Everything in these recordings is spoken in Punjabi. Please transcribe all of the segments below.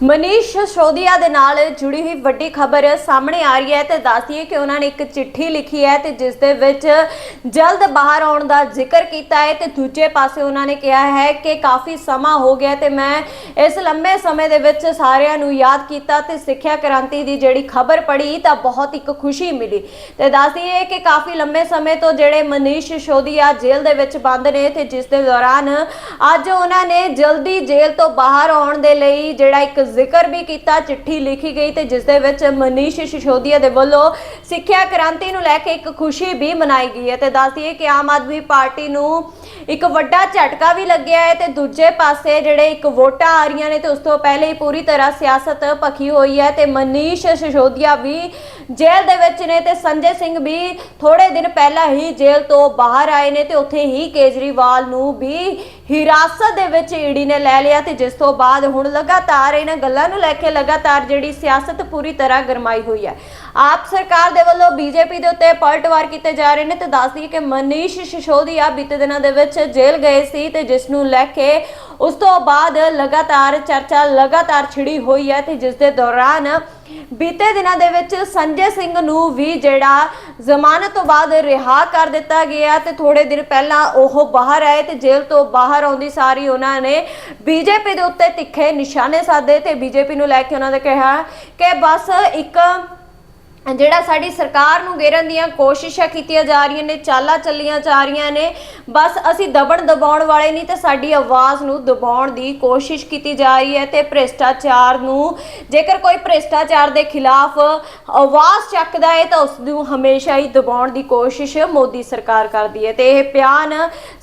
ਮਨੀਸ਼ ਸਿਸੋਦੀਆ ਦੇ ਨਾਲ ਜੁੜੀ ਹੋਈ ਵੱਡੀ ਖਬਰ ਸਾਹਮਣੇ ਆ ਰਹੀ ਹੈ ਤੇ ਦੱਸਦੀ ਹੈ ਕਿ ਉਹਨਾਂ ਨੇ ਇੱਕ ਚਿੱਠੀ ਲਿਖੀ ਹੈ ਤੇ ਜਿਸ ਦੇ ਵਿੱਚ ਜਲਦ ਬਾਹਰ ਆਉਣ ਦਾ ਜ਼ਿਕਰ ਕੀਤਾ ਹੈ ਤੇ ਦੂਜੇ ਪਾਸੇ ਉਹਨਾਂ ਨੇ ਕਿਹਾ ਹੈ ਕਿ ਕਾਫੀ ਸਮਾਂ ਹੋ ਗਿਆ ਤੇ ਮੈਂ ਇਸ ਲੰਮੇ ਸਮੇਂ ਦੇ ਵਿੱਚ ਸਾਰਿਆਂ ਨੂੰ ਯਾਦ ਕੀਤਾ ਤੇ ਸਿੱਖਿਆ ਕ੍ਰਾਂਤੀ ਦੀ ਜਿਹੜੀ ਖਬਰ ਪੜ੍ਹੀ ਤਾਂ ਬਹੁਤ ਇੱਕ ਖੁਸ਼ੀ ਮਿਲੀ। ਤੇ ਦੱਸਦੀ ਹੈ ਕਿ ਕਾਫੀ ਲੰਮੇ ਸਮੇਂ ਤੋਂ ਜਿਹੜੇ ਮਨੀਸ਼ ਸਿਸੋਦੀਆ ਜੇਲ੍ਹ ਦੇ ਵਿੱਚ ਬੰਦ ਨੇ ਤੇ ਜਿਸ ਦੇ ਦੌਰਾਨ ਅੱਜ ਉਹਨਾਂ ਨੇ ਜਲਦੀ ਜੇਲ੍ਹ ਤੋਂ ਬਾਹਰ ਆਉਣ ਦੇ ਲਈ ਜਿਹੜਾ ਇੱਕ ਜ਼ਿਕਰ ਵੀ ਕੀਤਾ, ਚਿੱਠੀ ਲਿਖੀ ਗਈ ਤੇ ਜਿਸ ਦੇ ਵਿੱਚ ਮਨੀਸ਼ ਸਿਸੋਦੀਆ ਦੇ ਵੱਲੋਂ ਸਿੱਖਿਆ ਕ੍ਰਾਂਤੀ ਨੂੰ ਲੈ ਕੇ ਇੱਕ ਖੁਸ਼ੀ ਵੀ ਮਨਾਈ ਗਈ ਹੈ ਤੇ ਦੱਸਦੀ ਹੈ ਕਿ ਆਮ ਆਦਮੀ ਪਾਰਟੀ ਨੂੰ ਇੱਕ ਵੱਡਾ ਝਟਕਾ ਵੀ ਲੱਗਿਆ ਹੈ ਤੇ ਦੂਜੇ ਪਾਸੇ ਜਿਹੜੇ ਇੱਕ ਵੋਟਾਂ ਆ ਰਹੀਆਂ ਨੇ ਤੇ ਉਸ ਤੋਂ ਪਹਿਲੇ ਹੀ ਪੂਰੀ ਤਰ੍ਹਾਂ ਸਿਆਸਤ ਭਖੀ ਹੋਈ ਹੈ ਤੇ ਮਨੀਸ਼ ਸਿਸੋਦੀਆ ਵੀ ਜੇਲ੍ਹ ਦੇ ਵਿੱਚ ਨੇ ਤੇ ਸੰਜੇ ਸਿੰਘ ਵੀ ਥੋੜੇ ਦਿਨ ਪਹਿਲਾਂ ਹੀ ਜੇਲ੍ਹ ਤੋਂ ਬਾਹਰ ਆਏ ਨੇ ਤੇ ਉੱਥੇ ਹੀ ਕੇਜਰੀਵਾਲ ਨੂੰ ਵੀ ਹਿਰਾਸਤ ਦੇ ਵਿੱਚ ਈਡੀ ਨੇ ਲੈ ਲਿਆ ਤੇ ਜਿਸ ਤੋਂ ਬਾਅਦ ਹੁਣ ਲਗਾਤਾਰ ਇਹਨਾਂ ਗੱਲਾਂ ਨੂੰ ਲੈ ਕੇ ਲਗਾਤਾਰ ਜਿਹੜੀ ਸਿਆਸਤ ਪੂਰੀ ਤਰ੍ਹਾਂ ਗਰਮਾਈ ਹੋਈ ਹੈ। ਆਪ ਸਰਕਾਰ ਦੇ ਵੱਲੋਂ ਬੀਜੇਪੀ ਦੇ ਉੱਤੇ ਪਲਟਵਾਰ ਕੀਤੇ ਜਾ ਰਹੇ ਨੇ ਤੇ ਦੱਸਦੀ ਹੈ ਕਿ ਮਨੀਸ਼ ਸਿਸੋਦੀਆ ਬੀਤੇ ਦਿਨਾਂ ਦੇ ਵਿੱਚ ਜੇਲ੍ਹ ਗਏ ਸੀ ਤੇ ਜਿਸ ਨੂੰ ਲੈ ਕੇ ਉਸ ਤੋਂ ਬਾਅਦ ਲਗਾਤਾਰ ਚਰਚਾ ਲਗਾਤਾਰ ਛਿੜੀ ਹੋਈ ਹੈ ਤੇ ਜਿਸ ਦੇ ਦੌਰਾਨ ਬੀਤੇ ਦਿਨਾਂ ਦੇ ਵਿੱਚ ਸੰਜੇ ਸਿੰਘ ਨੂੰ ਵੀ ਜਿਹੜਾ ਜ਼ਮਾਨਤ ਤੋਂ ਬਾਅਦ ਰਿਹਾ ਕਰ ਦਿੱਤਾ ਗਿਆ ਤੇ ਥੋੜੇ ਦਿਨ ਪਹਿਲਾਂ ਉਹ ਬਾਹਰ ਆਏ ਤੇ ਜੇਲ੍ਹ ਤੋਂ ਬਾਹਰ ਆਉਂਦੀ ਸਾਰੀ ਉਹਨਾਂ ਨੇ ਬੀਜੇਪੀ ਦੇ ਉੱਤੇ ਤਿੱਖੇ ਨਿਸ਼ਾਨੇ ਸਾਧੇ ਤੇ ਬੀਜੇਪੀ ਨੂੰ ਲੈ ਕੇ ਉਹਨਾਂ ਨੇ ਕਿਹਾ ਕਿ ਬਸ ਇੱਕ ਜਿਹੜਾ ਸਾਡੀ ਸਰਕਾਰ ਨੂੰ ਗੇਰਨ ਦੀਆਂ ਕੋਸ਼ਿਸ਼ਾਂ ਕੀਤੀਆਂ ਜਾ ਰਹੀਆਂ ਨੇ, ਚਾਲਾਂ ਚੱਲੀਆਂ ਜਾ ਰਹੀਆਂ ਨੇ, ਬਸ ਅਸੀਂ ਦਬਣ ਦਬਾਉਣ ਵਾਲੇ ਨਹੀਂ ਤੇ ਸਾਡੀ ਆਵਾਜ਼ ਨੂੰ ਦਬਾਉਣ ਦੀ ਕੋਸ਼ਿਸ਼ ਕੀਤੀ ਜਾ ਰਹੀ ਹੈ ਤੇ ਭ੍ਰਿਸ਼ਟਾਚਾਰ ਨੂੰ, ਜੇਕਰ ਕੋਈ ਭ੍ਰਿਸ਼ਟਾਚਾਰ ਦੇ ਖਿਲਾਫ ਆਵਾਜ਼ ਚੱਕਦਾ ਹੈ ਤਾਂ ਉਸ ਨੂੰ ਹਮੇਸ਼ਾ ਹੀ ਦਬਾਉਣ ਦੀ ਕੋਸ਼ਿਸ਼ ਮੋਦੀ ਸਰਕਾਰ ਕਰਦੀ ਹੈ। ਤੇ ਇਹ ਬਿਆਨ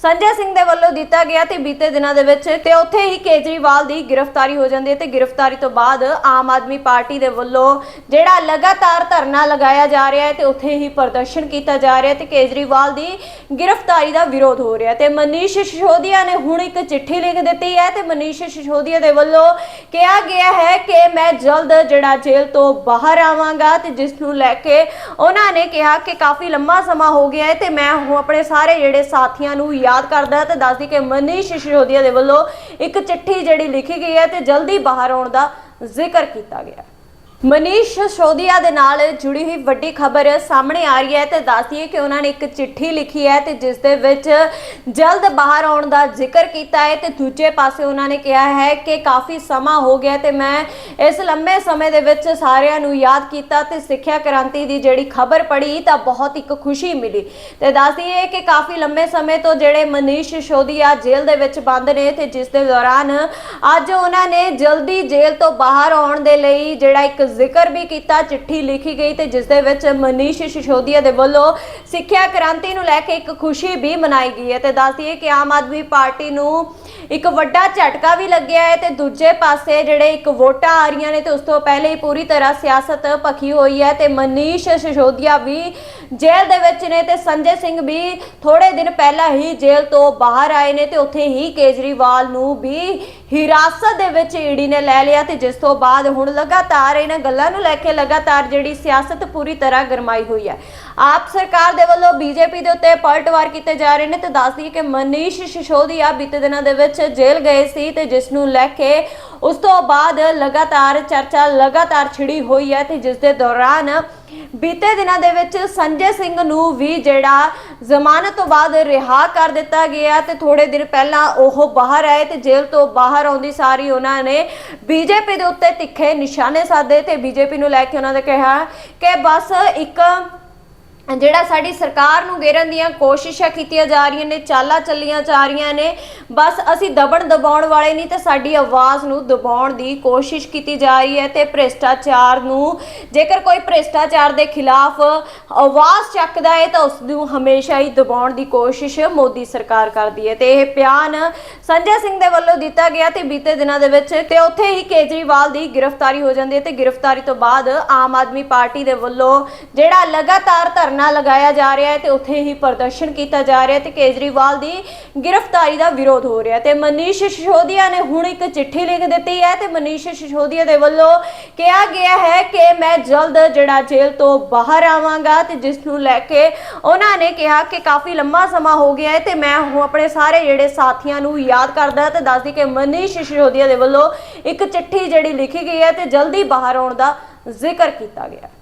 ਸੰਜੇ ਸਿੰਘ ਦੇ ਵੱਲੋਂ ਦਿੱਤਾ ਗਿਆ ਤੇ ਬੀਤੇ ਦਿਨਾਂ ਦੇ ਵਿੱਚ ਤੇ ਉੱਥੇ ਹੀ ਕੇਜਰੀਵਾਲ ਦੀ ਗ੍ਰਿਫਤਾਰੀ ਹੋ ਜਾਂਦੀ ਹੈ ਤੇ ਗ੍ਰਿਫਤਾਰੀ ਤੋਂ ਬਾਅਦ ਆਮ ਆਦਮੀ ਪਾਰਟੀ ਦੇ ਵੱਲੋਂ ਜਿਹੜਾ ਲਗਾਤਾਰ ਧਰਨਾ ਲਗਾਇਆ ਜਾ ਰਿਹਾ ਹੈ ਤੇ ਉੱਥੇ ਹੀ ਪ੍ਰਦਰਸ਼ਨ ਕੀਤਾ ਜਾ ਰਿਹਾ ਤੇ ਕੇਜਰੀਵਾਲ ਦੀ ਗ੍ਰਿਫਤਾਰੀ ਦਾ ਵਿਰੋਧ ਹੋ ਰਿਹਾ ਤੇ ਮਨੀਸ਼ ਸਿਸੋਦੀਆ ਨੇ ਹੁਣ ਇੱਕ ਚਿੱਠੀ ਲਿਖ ਦਿੱਤੀ ਹੈ ਤੇ ਮਨੀਸ਼ ਸਿਸੋਦੀਆ ਦੇ ਵੱਲੋਂ ਕਿਹਾ ਗਿਆ ਹੈ ਕਿ ਮੈਂ ਜਲਦ ਜਿਹੜਾ ਜੇਲ੍ਹ ਤੋਂ ਬਾਹਰ ਆਵਾਂਗਾ ਤੇ ਜਿਸ ਨੂੰ ਲੈ ਕੇ ਉਹਨਾਂ ਨੇ ਕਿਹਾ ਕਿ ਕਾਫੀ ਲੰਮਾ ਸਮਾਂ ਹੋ ਗਿਆ ਹੈ ਤੇ ਮੈਂ ਹੁਣ ਆਪਣੇ ਸਾਰੇ ਜਿਹੜੇ ਸਾਥੀਆਂ ਨੂੰ ਯਾਦ ਕਰਦਾ ਤੇ ਦੱਸਦੀ ਕਿ ਮਨੀਸ਼ ਸਿਸੋਦੀਆ ਦੇ ਵੱਲੋਂ ਇੱਕ ਚਿੱਠੀ ਜਿਹੜੀ ਲਿਖੀ ਗਈ ਹੈ ਤੇ ਜਲਦੀ ਬਾਹਰ ਆਉਣ ਦਾ ਜ਼ਿਕਰ ਕੀਤਾ ਗਿਆ ਮਨੀਸ਼ ਸਿਸੋਦੀਆ ਦੇ ਨਾਲ ਜੁੜੀ ਹੋਈ ਵੱਡੀ ਖਬਰ ਸਾਹਮਣੇ ਆ ਰਹੀ ਹੈ ਤੇ ਦੱਸਦੀ ਹੈ ਕਿ ਉਹਨਾਂ ਨੇ ਇੱਕ ਚਿੱਠੀ ਲਿਖੀ ਹੈ ਤੇ ਜਿਸ ਦੇ ਵਿੱਚ ਜਲਦ ਬਾਹਰ ਆਉਣ ਦਾ ਜ਼ਿਕਰ ਕੀਤਾ ਹੈ ਤੇ ਦੂਜੇ ਪਾਸੇ ਉਹਨਾਂ ਨੇ ਕਿਹਾ ਹੈ ਕਿ ਕਾਫੀ ਸਮਾਂ ਹੋ ਗਿਆ ਤੇ ਮੈਂ ਇਸ ਲੰਮੇ ਸਮੇਂ ਦੇ ਵਿੱਚ ਸਾਰਿਆਂ ਨੂੰ ਯਾਦ ਕੀਤਾ ਤੇ ਸਿੱਖਿਆ ਕ੍ਰਾਂਤੀ ਦੀ ਜਿਹੜੀ ਖਬਰ ਪੜ੍ਹੀ ਤਾਂ ਬਹੁਤ ਇੱਕ ਖੁਸ਼ੀ ਮਿਲੀ। ਤੇ ਦੱਸਦੀਏ ਕਿ ਕਾਫੀ ਲੰਮੇ ਸਮੇਂ ਤੋਂ ਜਿਹੜੇ ਮਨੀਸ਼ ਸਿਸੋਦੀਆ ਜੇਲ੍ਹ ਦੇ ਵਿੱਚ ਬੰਦ ਨੇ ਤੇ ਜਿਸ ਦੇ ਦੌਰਾਨ ਅੱਜ ਉਹਨਾਂ ਨੇ ਜਲਦੀ ਜੇਲ੍ਹ ਤੋਂ ਬਾਹਰ ਆਉਣ ਦੇ ਲਈ ਜਿਹੜਾ ਇੱਕ ਜ਼ਿਕਰ ਵੀ ਕੀਤਾ, ਚਿੱਠੀ ਲਿਖੀ ਗਈ ਤੇ ਜਿਸ ਦੇ ਵਿੱਚ ਮਨੀਸ਼ ਸਿਸੋਦੀਆ ਦੇ ਵੱਲੋਂ ਸਿੱਖਿਆ ਕ੍ਰਾਂਤੀ ਨੂੰ ਲੈ ਕੇ ਇੱਕ ਖੁਸ਼ੀ ਵੀ ਮਨਾਈ ਗਈ ਹੈ ਤੇ ਦੱਸਦੀ ਹੈ ਕਿ ਆਮ ਆਦਮੀ ਪਾਰਟੀ ਨੂੰ ਇੱਕ ਵੱਡਾ ਝਟਕਾ ਵੀ ਲੱਗਿਆ ਹੈ ਤੇ ਦੂਜੇ ਪਾਸੇ ਜਿਹੜੇ ਇੱਕ ਵੋਟਾਂ ਆ ਰਹੀਆਂ ਨੇ ਤੇ ਉਸ ਤੋਂ ਪਹਿਲੇ ਹੀ ਪੂਰੀ ਤਰ੍ਹਾਂ ਸਿਆਸਤ ਭਖੀ ਹੋਈ ਹੈ ਤੇ ਮਨੀਸ਼ ਸਿਸੋਦੀਆ ਵੀ ਜੇਲ੍ਹ ਦੇ ਵਿੱਚ ਨੇ ਤੇ ਸੰਜੇ ਸਿੰਘ ਵੀ ਥੋੜੇ ਦਿਨ ਪਹਿਲਾਂ ਹੀ ਜੇਲ੍ਹ ਤੋਂ ਬਾਹਰ ਆਏ ਨੇ ਤੇ ਉੱਥੇ ਹੀ ਕੇਜਰੀਵਾਲ ਨੂੰ ਵੀ ਹਿਰਾਸਤ ਦੇ ਵਿੱਚ ਈਡੀ ਨੇ ਲੈ ਲਿਆ ਤੇ ਜਿਸ ਤੋਂ ਬਾਅਦ ਹੁਣ ਲਗਾਤਾਰ ਇਹਨਾਂ ਗੱਲਾਂ ਨੂੰ ਲੈ ਕੇ ਲਗਾਤਾਰ ਜਿਹੜੀ ਸਿਆਸਤ ਪੂਰੀ ਤਰ੍ਹਾਂ ਗਰਮਾਈ ਹੋਈ ਹੈ। ਆਪ ਸਰਕਾਰ ਦੇ ਵੱਲੋਂ ਬੀਜੇਪੀ ਦੇ ਉੱਤੇ ਪਲਟਵਾਰ ਕੀਤੇ ਜਾ ਰਹੇ ਨੇ ਤੇ ਦੱਸਦੀ ਹੈ ਕਿ ਮਨੀਸ਼ ਸਿਸੋਦੀਆ ਬੀਤੇ ਦਿਨਾਂ ਦੇ ਵਿੱਚ ਜੇਲ੍ਹ ਗਏ ਸੀ ਤੇ ਜਿਸ ਨੂੰ ਲੈ ਕੇ ਉਸ ਤੋਂ ਬਾਅਦ ਲਗਾਤਾਰ ਚਰਚਾ ਲਗਾਤਾਰ ਛਿੜੀ ਹੋਈ ਹੈ ਤੇ ਜਿਸ ਦੇ ਦੌਰਾਨ ਬੀਤੇ ਦਿਨਾਂ ਦੇ ਵਿੱਚ ਸੰਜੇ ਸਿੰਘ ਨੂੰ ਵੀ ਜਿਹੜਾ ਜ਼ਮਾਨਤ ਤੋਂ ਬਾਅਦ ਰਿਹਾ ਕਰ ਦਿੱਤਾ ਗਿਆ ਤੇ ਥੋੜੇ ਦਿਨ ਪਹਿਲਾਂ ਉਹ ਬਾਹਰ ਆਏ ਤੇ ਜੇਲ੍ਹ ਤੋਂ ਬਾਹਰ ਆਉਂਦੀ ਸਾਰੀ ਉਹਨਾਂ ਨੇ ਬੀਜੇਪੀ ਦੇ ਉੱਤੇ ਤਿੱਖੇ ਨਿਸ਼ਾਨੇ ਸਾਧੇ ਤੇ ਬੀਜੇਪੀ ਨੂੰ ਲੈ ਕੇ ਉਹਨਾਂ ਨੇ ਕਿਹਾ ਕਿ ਬਸ ਇੱਕ ਜਿਹੜਾ ਸਾਡੀ ਸਰਕਾਰ ਨੂੰ ਘੇਰਨ ਦੀਆਂ ਕੋਸ਼ਿਸ਼ਾਂ ਕੀਤੀਆਂ ਜਾ ਰਹੀਆਂ ਨੇ, ਚਾਲਾਂ ਚੱਲੀਆਂ ਜਾ ਰਹੀਆਂ ਨੇ, ਬਸ ਅਸੀਂ ਦਬਣ ਦਬਾਉਣ ਵਾਲੇ ਨਹੀਂ ਤੇ ਸਾਡੀ ਆਵਾਜ਼ ਨੂੰ ਦਬਾਉਣ ਦੀ ਕੋਸ਼ਿਸ਼ ਕੀਤੀ ਜਾ ਰਹੀ ਹੈ ਤੇ ਭ੍ਰਿਸ਼ਟਾਚਾਰ ਨੂੰ, ਜੇਕਰ ਕੋਈ ਭ੍ਰਿਸ਼ਟਾਚਾਰ ਦੇ ਖਿਲਾਫ ਆਵਾਜ਼ ਚੱਕਦਾ ਹੈ ਤਾਂ ਉਸ ਨੂੰ ਹਮੇਸ਼ਾ ਹੀ ਦਬਾਉਣ ਦੀ ਕੋਸ਼ਿਸ਼ ਮੋਦੀ ਸਰਕਾਰ ਕਰਦੀ ਹੈ ਤੇ ਇਹ ਬਿਆਨ ਸੰਜੇ ਸਿੰਘ ਦੇ ਵੱਲੋਂ ਦਿੱਤਾ ਗਿਆ ਤੇ ਬੀਤੇ ਦਿਨਾਂ ਦੇ ਵਿੱਚ ਤੇ ਉੱਥੇ ਹੀ ਕੇਜਰੀਵਾਲ ਦੀ ਗ੍ਰਿਫਤਾਰੀ ਹੋ ਜਾਂਦੀ ਹੈ ਤੇ ਗ੍ਰਿਫਤਾਰੀ ਤੋਂ ਬਾਅਦ ਆਮ ਆਦਮੀ ਪਾਰਟੀ ਦੇ ਵੱਲੋਂ ਜਿਹੜਾ ਲਗਾਤਾਰ ਧਰਨਾ ਧਰਨਾ ਲਗਾਇਆ ਜਾ ਰਿਹਾ ਹੈ ਤੇ ਉੱਥੇ ਹੀ ਪ੍ਰਦਰਸ਼ਨ ਕੀਤਾ ਜਾ ਰਿਹਾ ਹੈ ਤੇ ਕੇਜਰੀਵਾਲ ਦੀ ਗ੍ਰਿਫਤਾਰੀ ਦਾ ਵਿਰੋਧ ਹੋ ਰਿਹਾ ਤੇ ਮਨੀਸ਼ ਸਿਸੋਦੀਆ ਨੇ ਹੁਣ ਇੱਕ ਚਿੱਠੀ ਲਿਖ ਦਿੱਤੀ ਹੈ ਤੇ ਮਨੀਸ਼ ਸਿਸੋਦੀਆ ਦੇ ਵੱਲੋਂ ਕਿਹਾ ਗਿਆ ਹੈ ਕਿ ਮੈਂ ਜਲਦ ਜਿਹੜਾ ਜੇਲ੍ਹ ਤੋਂ ਬਾਹਰ ਆਵਾਂਗਾ ਤੇ ਜਿਸ ਨੂੰ ਲੈ ਕੇ ਉਹਨਾਂ ਨੇ ਕਿਹਾ ਕਿ ਕਾਫੀ ਲੰਮਾ ਸਮਾਂ ਹੋ ਗਿਆ ਹੈ ਤੇ ਮੈਂ ਹੁਣ ਆਪਣੇ ਸਾਰੇ ਜਿਹੜੇ ਸਾਥੀਆਂ ਨੂੰ ਯਾਦ ਕਰਦਾ ਤੇ ਦੱਸਦੀ ਕਿ ਮਨੀਸ਼ ਸਿਸੋਦੀਆ ਦੇ ਵੱਲੋਂ ਇੱਕ ਚਿੱਠੀ ਜਿਹੜੀ ਲਿਖੀ ਗਈ ਹੈ ਤੇ ਜਲਦੀ ਬਾਹਰ ਆਉਣ ਦਾ ਜ਼ਿਕਰ ਕੀਤਾ ਗਿਆ